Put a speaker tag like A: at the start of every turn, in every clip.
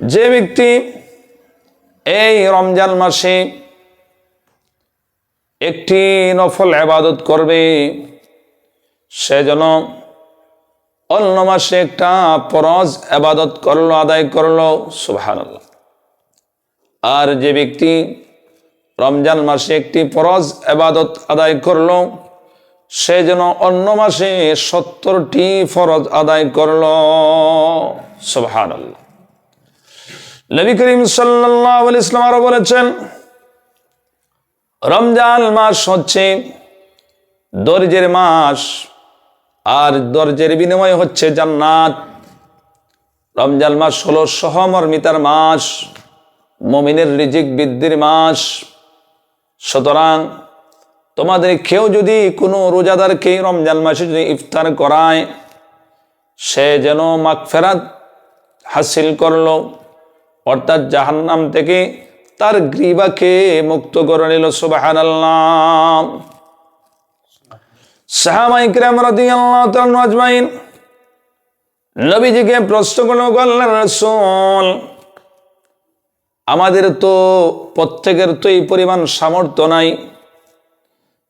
A: যে ব্যক্তি এই রমজান মাসে একটি নফল আবাদত করবে, সে যেন অন্য মাসে একটা পরজ আবাদত করল, আদায় করল সুবহান আর যে ব্যক্তি রমজান মাসে একটি পরজ আবাদত আদায় করল, সে যেন অন্য মাসে সত্তরটি ফরজ আদায় করল সুবহান নবী করিম সাল্লাহ ইসলাম আরও বলেছেন, রমজান মাস হচ্ছে দর্জের মাস, আর দর্জের বিনিময় হচ্ছে জান্নাত। রমজান মাস হলো সহমর্মিতার মাস, মমিনের রিজিক বৃদ্ধির মাস। সুতরাং তোমাদের কেউ যদি কোনো রোজাদারকে রমজান মাসে যদি ইফতার করায়, সে যেন মাগফেরাত হাসিল করল। অর্থাৎ জাহান্নাম থেকে তার গ্রীবাকে মুক্ত করে নিল সুবাহান আজমাইন নবীজিকে প্রশ্ন করল আল্লাহর আমাদের তো প্রত্যেকের তো এই পরিমাণ সামর্থ্য নাই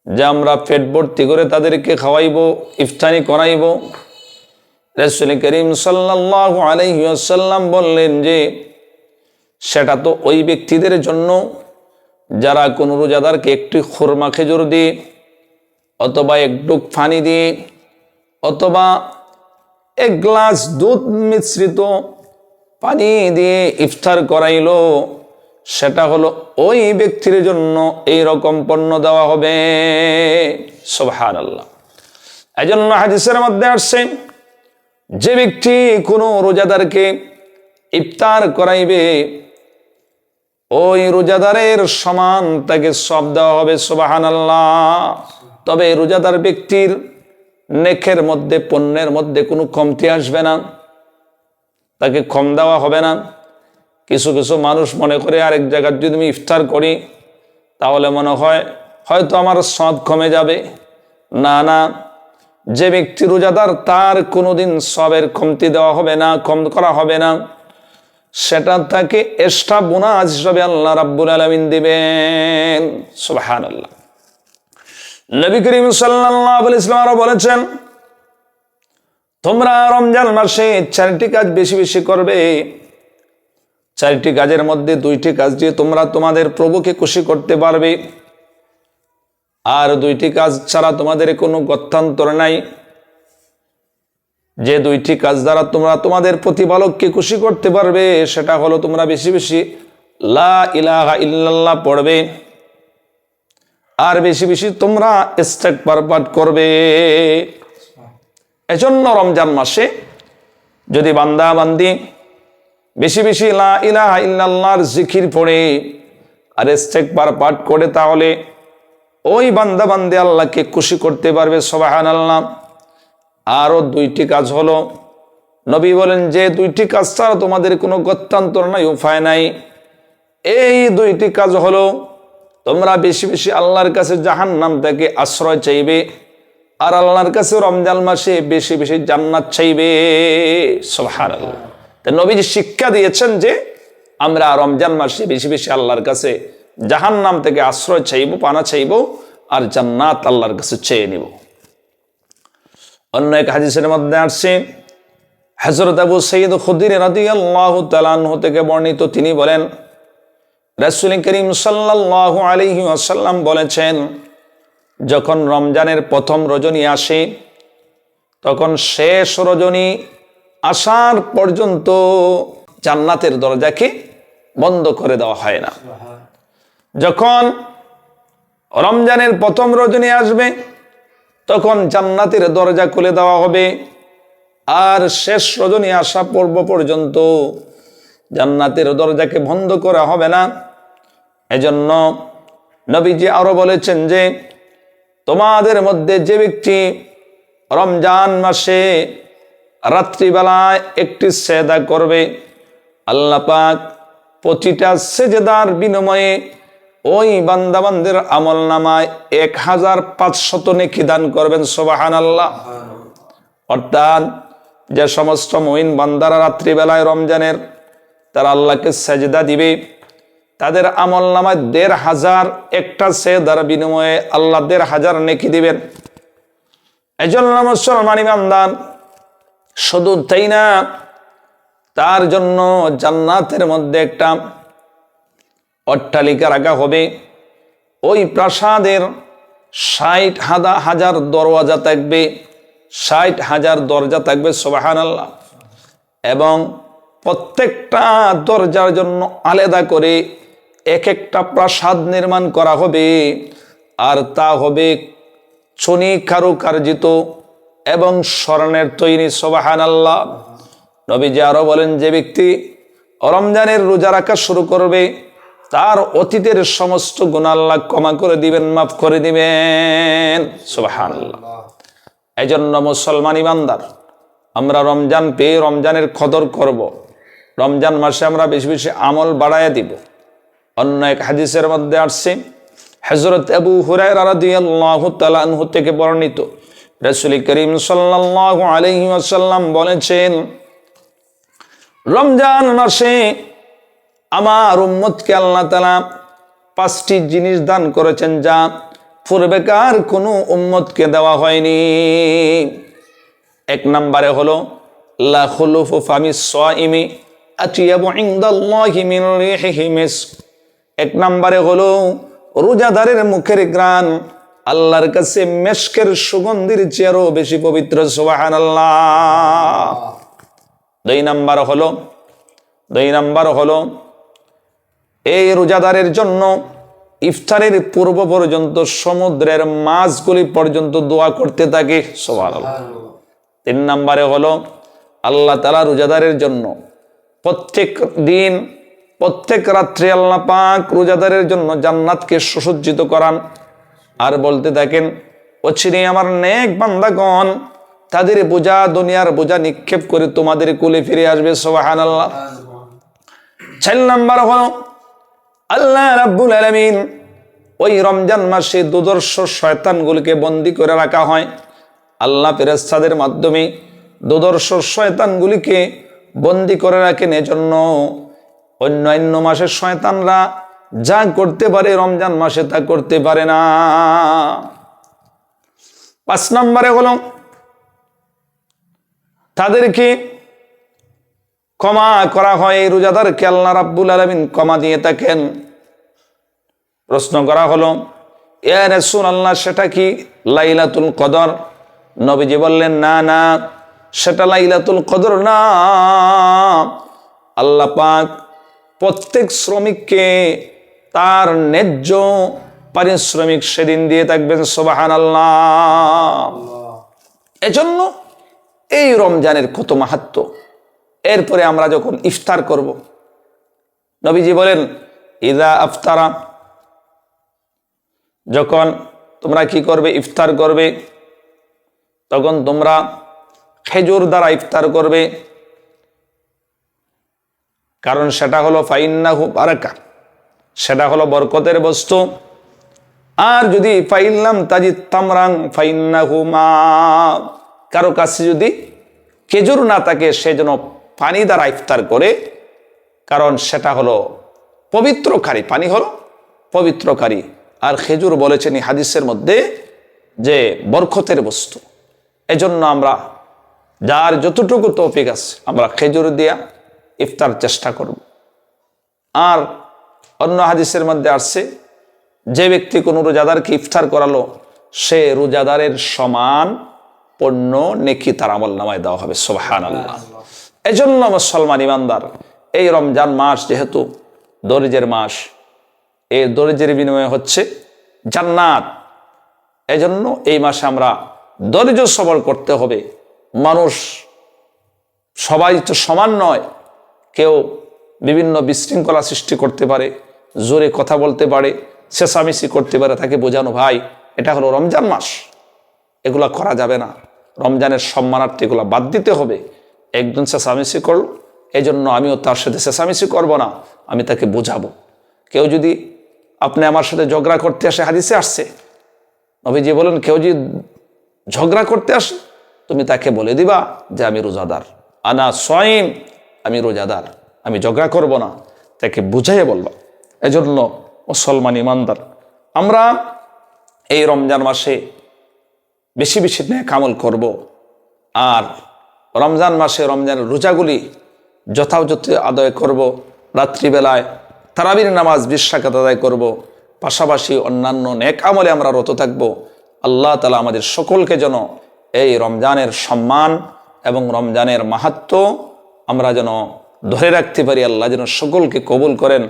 A: যে আমরা পেট ভর্তি করে তাদেরকে খাওয়াইব ইফতানি করাইব। রসুল করিম সাল্লাহ আলহিসাল্লাম বললেন যে সেটা তো ওই ব্যক্তিদের জন্য। যারা কোনো রোজাদারকে একটি খুরমা খেজুর দিয়ে, অথবা এক ডুক ফানি দিয়ে, অথবা এক গ্লাস দুধ মিশ্রিত পানি দিয়ে ইফতার করাইল, সেটা হলো ওই ব্যক্তির জন্য এই রকম পণ্য দেওয়া হবে। সোভার আল্লাহ এই জন্য হাদিসের মধ্যে আসছে, যে ব্যক্তি কোনো রোজাদারকে ইফতার করাইবে ওই রোজাদারের সমান তাকে সব দেওয়া হবে সোবাহান তবে রোজাদার ব্যক্তির নেখের মধ্যে, পণ্যের মধ্যে কোনো কমতি আসবে না। তাকে কম দেওয়া হবে না। কিছু কিছু মানুষ মনে করে আরেক জায়গার যদি আমি ইফতার করি, তাহলে মনে হয় হয়তো আমার সব কমে যাবে। না না, যে ব্যক্তি রোজাদার তার কোনোদিন সবের কমতি দেওয়া হবে না, কম করা হবে না। সেটা তাকে এক্সট্রা বোনাস হিসাবে আল্লাহ রাব্বুল আলমিন দিবেন। সুবাহান আল্লাহ নবী করিম সাল্লাহ ইসলাম আরও বলেছেন, তোমরা রমজান মাসে চারটি কাজ বেশি বেশি করবে। চারটি কাজের মধ্যে দুইটি কাজ দিয়ে তোমরা তোমাদের প্রভুকে খুশি করতে পারবে। আর দুইটি কাজ ছাড়া তোমাদের কোনো গত্যান্তর নাই। যে দুইটি কাজ দ্বারা তোমরা তোমাদের প্রতিপালককে খুশি করতে পারবে, সেটা হলো তোমরা বেশি বেশি লা ইলাহা ইল্লাল্লাহ পড়বে, আর বেশি বেশি তোমরা স্টেক পাঠ করবে। এজন্য রমজান মাসে যদি বান্দা বান্দি বেশি বেশি লা ইলাহা ইল্লাল্লাহর জিকির পড়ে আর ইস্তেকবার পাঠ করে, তাহলে ওই বান্দা বান্দে আল্লাহকে খুশি করতে পারবে সবাহান আল্লাহ আরও দুইটি কাজ হলো। নবী বলেন, যে দুইটি কাজ ছাড়া তোমাদের কোনো গত্যান্তর নাই, উপায় নাই। এই দুইটি কাজ হলো, তোমরা বেশি বেশি আল্লাহর কাছে জাহান নাম থেকে আশ্রয় চাইবে আর আল্লাহর কাছে রমজান মাসে বেশি বেশি জান্নাত চাইবে। আল্লাহ তা শিক্ষা দিয়েছেন যে, আমরা রমজান মাসে বেশি বেশি আল্লাহর কাছে জাহান নাম থেকে আশ্রয় চাইব, পানা চাইব আর জান্নাত আল্লাহর কাছে চেয়ে নিব। অন্য এক হাদিসের মধ্যে আসছে হজরত আবু সঈদ খুদ্দির রাদি আল্লাহ তালাহ থেকে বর্ণিত তিনি বলেন রাসুল করিম সাল্লাহ আলহি আসাল্লাম বলেছেন যখন রমজানের প্রথম রজনী আসে তখন শেষ রজনী আসার পর্যন্ত জান্নাতের দরজাকে বন্ধ করে দেওয়া হয় না। যখন রমজানের প্রথম রজনী আসবে তখন জান্নাতের দরজা খুলে দেওয়া হবে। আর শেষ রজনী আসা পর্ব পর্যন্ত জান্নাতের দরজাকে বন্ধ করা হবে না। এজন্য নবীজি আরও বলেছেন যে, তোমাদের মধ্যে যে ব্যক্তি রমজান মাসে রাত্রিবেলায় একটি সেদা করবে, আল্লাহ পাক প্রতিটা সেজেদার বিনিময়ে ওই বান্দাবান্দের আমল নামায় এক হাজার পাঁচশত নেকি দান করবেন সোবাহান আল্লাহ অর্থাৎ যে সমস্ত মহিন বান্দারা রাত্রিবেলায় রমজানের, তারা আল্লাহকে সাজদা দিবে। তাদের আমল নামায় দেড় হাজার একটা সেদার বিনিময়ে আল্লাহ দেড় হাজার নেকি দিবেন। এজন্য মুসলমান ইমানদার, শুধু তাই না, তার জন্য জান্নাতের মধ্যে একটা অট্টালিকা রাখা হবে। ওই প্রাসাদের ষাট হাদা হাজার দরওয়াজা থাকবে। ষাট হাজার দরজা থাকবে সোবাহান আল্লাহ এবং প্রত্যেকটা দরজার জন্য আলাদা করে এক একটা প্রাসাদ নির্মাণ করা হবে। আর তা হবে চনি কারুকার্জিত এবং স্মরণের তৈরি সোবাহান আল্লাহ নবীজি আরও বলেন, যে ব্যক্তি রমজানের রোজা রাখা শুরু করবে তার অতীতের সমস্ত গুণ আল্লাহ ক্ষমা করে দিবেন, মাফ করে দিবেন। সোবাহান এই জন্য মুসলমান ইমানদার, আমরা রমজান পেয়ে রমজানের কদর করব। রমজান মাসে আমরা বেশি বেশি আমল বাড়াইয়া দিব। অন্য এক হাদিসের মধ্যে আসছে হজরত আবু হুরাই থেকে বর্ণিত। রসুল করিম সাল্লাল্লাহু আলাইহি বলেছেন, রমজান মাসে আমার উম্মতকে আল্লাহ তালা পাঁচটি জিনিস দান করেছেন যা পূর্বেকার কোনো উম্মতকে দেওয়া হয়নি। এক নম্বরে হলো এক নম্বরে হলো, রোজাদারের মুখের গ্রান আল্লাহর কাছে মেশকের সুগন্ধির চেয়ারও বেশি পবিত্র, সুবহানাল্লাহ। দুই নাম্বার হলো, দুই নাম্বার হলো এই রোজাদারের জন্য ইফতারের পূর্ব পর্যন্ত সমুদ্রের মাছগুলি পর্যন্ত দোয়া করতে থাকে সুবহানাল্লাহ। তিন নম্বরে হলো আল্লাহ তালা রোজাদারের জন্য প্রত্যেক দিন প্রত্যেক রাত্রে আল্লাহ পাক রোজাদারের জন্য জান্নাতকে সুসজ্জিত করান। আর বলতে থাকেন অচিরে আমার নেক বান্দাগণ তাদের বোঝা দুনিয়ার বোঝা নিক্ষেপ করে তোমাদের কুলে ফিরে আসবে সোহান আল্লাহ চার নাম্বার হলো আল্লাহ রাব্বুল আলমিন ওই রমজান মাসে দুদর্শ শয়তানগুলিকে বন্দি করে রাখা হয়। আল্লাহ ফেরেস্তাদের মাধ্যমে দুদর্শ শয়তানগুলিকে বন্দি করে রাখেন। এজন্য অন্যান্য মাসের শয়তানরা যা করতে পারে রমজান মাসে তা করতে পারে না। পাঁচ নম্বরে হলো তাদেরকে ক্ষমা করা হয় এই রোজাদারকে আল্লাহ রাব্বুল আলমিন ক্ষমা দিয়ে থাকেন। প্রশ্ন করা হলো এ রসুন আল্লাহ সেটা কি লাইলাতুল কদর? নবীজি বললেন না না সেটা লাইলাতুল কদর না। আল্লাহ পাক প্রত্যেক শ্রমিককে তার ন্যায্য পারিশ্রমিক সেদিন দিয়ে থাকবেন সোবাহান আল্লাহ। এজন্য এই রমজানের কত মাহাত্ম এরপরে আমরা যখন ইফতার করব, নবীজি বলেন, ইদা আফতারা। যখন তোমরা কি করবে, ইফতার করবে, তখন তোমরা খেজুর দ্বারা ইফতার করবে। কারণ সেটা হলো ফাইন্নাহু বারাকা, সেটা হলো বরকতের বস্তু। আর যদি ফাইল্লাম তাজি তামরাং ফাইন্নাহু মা কারও কাছে যদি খেজুর না থাকে, সে যেন পানি দ্বারা ইফতার করে, কারণ সেটা হলো পবিত্রকারী পানি হলো পবিত্রকারী। আর খেজুর বলেছেন এই হাদিসের মধ্যে যে বরকতের বস্তু। এজন্য আমরা যার যতটুকু তৌফিক আছে, আমরা খেজুর দিয়া ইফতার চেষ্টা করব। আর অন্য হাদিসের মধ্যে আসছে, যে ব্যক্তি কোনো রোজাদারকে ইফতার করালো, সে রোজাদারের সমান পণ্য নেকি তার আমল নামায় দেওয়া হবে। সোহান আল্লাহ এজন্য মুসলমান ইমানদার, এই রমজান মাস যেহেতু দরিজের মাস এই দরিজের বিনিময়ে হচ্ছে জান্নাত। এজন্য এই মাসে আমরা দরিদ্র সবল করতে হবে। মানুষ সবাই তো সমান নয়, কেউ বিভিন্ন বিশৃঙ্খলা সৃষ্টি করতে পারে, জোরে কথা বলতে পারে, চেঁচামেচি করতে পারে, তাকে বোঝানো, ভাই, এটা হলো রমজান মাস। এগুলা করা যাবে না। রমজানের সম্মানার্থে এগুলো বাদ দিতে হবে। একজন চেঁচামেচি করল এই জন্য আমিও তার সাথে চেঁচামেচি করব না, আমি তাকে বোঝাবো। কেউ যদি আপনি আমার সাথে ঝগড়া করতে আসে, হাদিসে আসছে, নবীজি বলেন, কেউ যদি ঝগড়া করতে আসে, তুমি তাকে বলে দিবা যে আমি রোজাদার। আনা সয়ম আমি রোজাদার, আমি ঝগড়া করব না, তাকে বুঝাইয়ে বলবা এজন্য মুসলমান ইমানদার, আমরা এই রমজান মাসে বেশি বেশি ন্যাক আমল করব, আর রমজান মাসে রমজানের রোজাগুলি যথাযথ আদায় করব। রাত্রিবেলায় তারাবির নামাজ বিশ্বাকাত আদায় করব। পাশাপাশি অন্যান্য নেক আমলে আমরা রত থাকব। আল্লাহ তালা আমাদের সকলকে যেন এই রমজানের সম্মান এবং রমজানের মাহাত্ম আমরা যেন ধরে রাখতে পারি। আল্লাহ যেন সকলকে কবুল করেন।